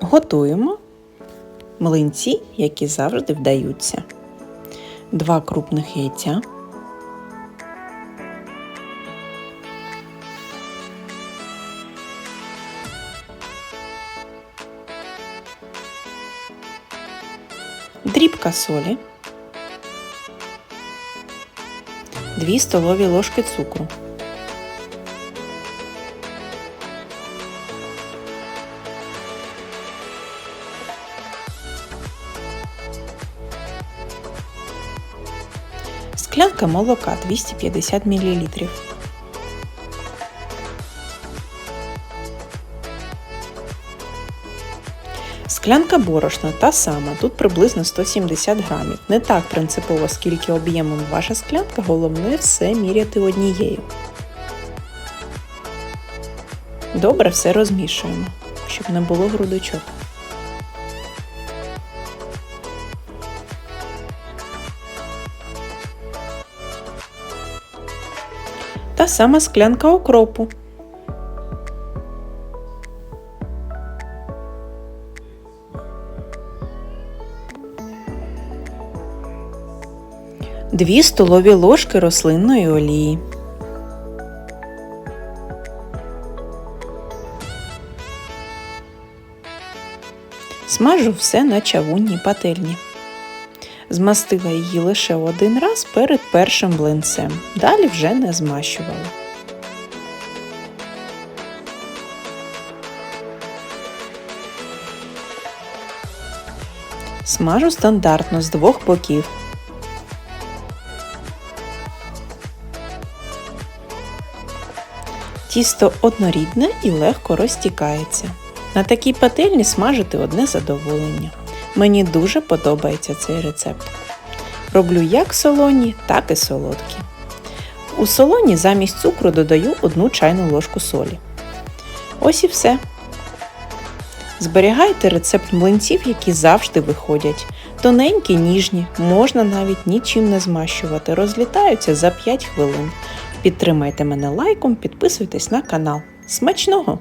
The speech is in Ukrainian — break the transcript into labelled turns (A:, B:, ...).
A: Готуємо млинці, які завжди вдаються. Два крупних яйця. Дрібка солі. 2 столові ложки цукру. Склянка молока 250 мл. Склянка борошна та сама, тут приблизно 170 грамів. Не так принципово, скільки об'ємом ваша склянка, головне все міряти однією. Добре все розмішуємо, щоб не було грудочок. Та сама склянка окропу. Дві столові ложки рослинної олії. Смажу все на чавунній пательні. Змастила її лише один раз перед першим блинцем. Далі вже не змащувала. Смажу стандартно з двох боків. Тісто однорідне і легко розтікається. На такій пательні смажити одне задоволення. Мені дуже подобається цей рецепт. Роблю як солоні, так і солодкі. У солоні замість цукру додаю одну чайну ложку солі. Ось і все. Зберігайте рецепт млинців, які завжди виходять. Тоненькі, ніжні, можна навіть нічим не змащувати, розлітаються за 5 хвилин. Підтримайте мене лайком, підписуйтесь на канал. Смачного!